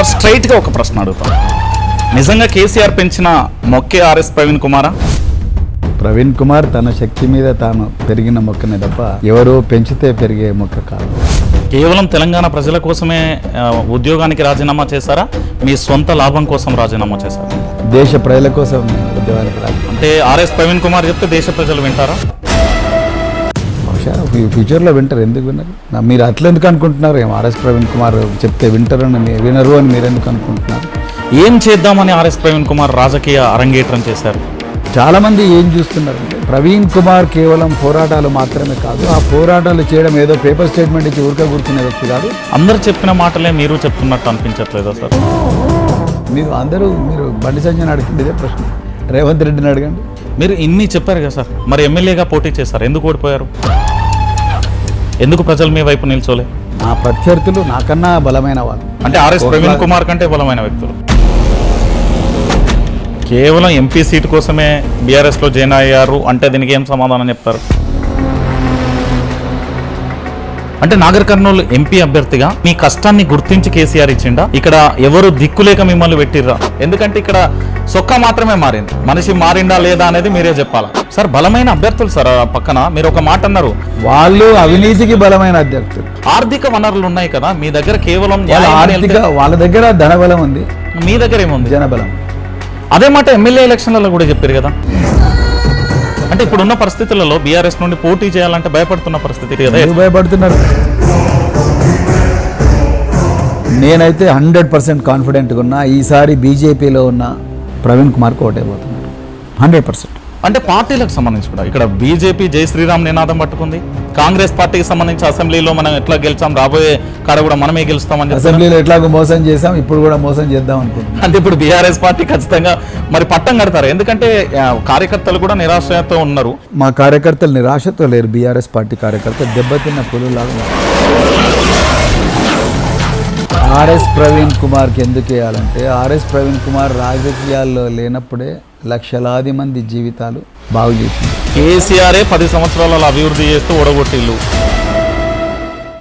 Sir స్ట్రైట్గా ఒక ప్రశ్న అడుగుతాం. నిజంగా కేసీఆర్ పెంచిన మొక్కే ఆర్ఎస్ ప్రవీణ్ కుమారా? ప్రవీణ్ కుమార్ తన శక్తి మీద తాను పెరిగిన మొక్కనే తప్ప ఎవరో పెంచితే పెరిగే మొక్క కాదు. కేవలం తెలంగాణ ప్రజల కోసమే ఉద్యోగానికి రాజీనామా చేశారా? మీ సొంత లాభం కోసం రాజీనామా చేశారా? దేశ ప్రజల కోసం ఉద్యోగానికి అంటే ఆర్ఎస్ ప్రవీణ్ కుమార్ చెప్తే దేశ ప్రజలు వింటారా? ఫ్యూచర్లో వింటారు. ఎందుకు వినరు? మీరు అట్లా ఎందుకు అనుకుంటున్నారు? ఏం ఆర్ఎస్ ప్రవీణ్ కుమార్ చెప్తే వింటారు అని మీ- వినరు అని మీరు ఎందుకు అనుకుంటున్నారు? ఏం చేద్దామని ఆర్ఎస్ ప్రవీణ్ కుమార్ రాజకీయ అరంగేట్రం చేశారు? చాలా మంది ఏం చూస్తున్నారంటే ప్రవీణ్ కుమార్ కేవలం పోరాటాలు మాత్రమే కాదు ఆ పోరాటాలు చేయడం ఏదో పేపర్ స్టేట్మెంట్ ఇచ్చి ఊరికే కూర్చునే వ్యక్తి కాదు. అందరు చెప్పిన మాటలే మీరు చెప్తున్నట్టు అనిపించట్లేదా సార్? మీరు అందరూ మీరు బండి సంజయ్ అడిగింది ఇదే ప్రశ్న. రేవంత్ రెడ్డిని అడగండి. మీరు ఇన్ని చెప్పారు కదా సార్ మరి ఎమ్మెల్యేగా పోటీ చేశారు ఎందుకు ఓడిపోయారు? ఎందుకు ప్రజలు మీ వైపు నిల్చోలే? నా ప్రత్యర్థులు నాకన్నా బలమైన వాళ్ళు. అంటే ఆర్ఎస్ ప్రవీణ్ కుమార్ కంటే బలమైన వ్యక్తులు. కేవలం ఎంపీ సీట్ కోసమే బీఆర్ఎస్లో జాయిన్ అయ్యారు అంటే దీనికి ఏం సమాధానం చెప్తారు? అంటే నాగర్ కర్నూలు ఎంపీ అభ్యర్థిగా మీ కష్టాన్ని గుర్తించి కేసీఆర్ ఇచ్చిండా? ఇక్కడ ఎవరు దిక్కులేక మిమ్మల్ని పెట్టిర్రా? ఎందుకంటే ఇక్కడ సొక్క మాత్రమే మారింది. మనిషి మారిండా లేదా అనేది మీరే చెప్పాలా? సార్ బలమైన అభ్యర్థులు సార్ ఆ పక్కన మీరు ఒక మాట అన్నారు. వాళ్ళు అవినీతికి బలమైన అభ్యర్థులు. ఆర్థిక వనరులు ఉన్నాయి కదా మీ దగ్గర కేవలం ఆర్థిక వాళ్ళ దగ్గర ధనబలం ఉంది. మీ దగ్గర ఏముంది? జనబలం. అదే మాట ఎమ్మెల్యే ఎలక్షన్లలో కూడా చెప్పారు కదా. అంటే ఇప్పుడున్న పరిస్థితులలో బీఆర్ఎస్ నుండి పోటీ చేయాలంటే భయపడుతున్న పరిస్థితి కదా. భయపడుతున్నారు? నేనైతే హండ్రెడ్ పర్సెంట్ కాన్ఫిడెంట్గా ఉన్నా. ఈసారి బీజేపీలో ఉన్న ప్రవీణ్ కుమార్కి ఓటైపోతున్నాడు హండ్రెడ్ పర్సెంట్. అంటే పార్టీలకు సంబంధించి కూడా. ఇక్కడ బీజేపీ జై శ్రీరామ్ నినాదం పట్టుకుంది. కాంగ్రెస్ పార్టీకి సంబంధించి అసెంబ్లీలో మనం ఎట్లా గెలిచాం రాబోయే కాడ కూడా మనమే గెలుస్తామని. అసెంబ్లీలో ఎట్లాగో మోసం చేసాం ఇప్పుడు కూడా మోసం చేద్దాం అనుకుంటున్నాం. అంటే ఇప్పుడు బీఆర్ఎస్ పార్టీ ఖచ్చితంగా మరి పట్టం కడతారు. ఎందుకంటే కార్యకర్తలు కూడా నిరాశతో ఉన్నారు. మా కార్యకర్తలు నిరాశతో లేరు. బీఆర్ఎస్ పార్టీ కార్యకర్తలు దెబ్బతిన్న పులులాగా. ఆర్ఎస్ ప్రవీణ్ కుమార్కి ఎందుకు వేయాలంటే ఆర్ఎస్ ప్రవీణ్ కుమార్ రాజకీయాల్లో లేనప్పుడే లక్షలాది మంది జీవితాలు బాగు చేసింది కేసీఆరే పది సంవత్సరాల అభివృద్ధి చేస్తూ ఓడగొట్టిల్లు.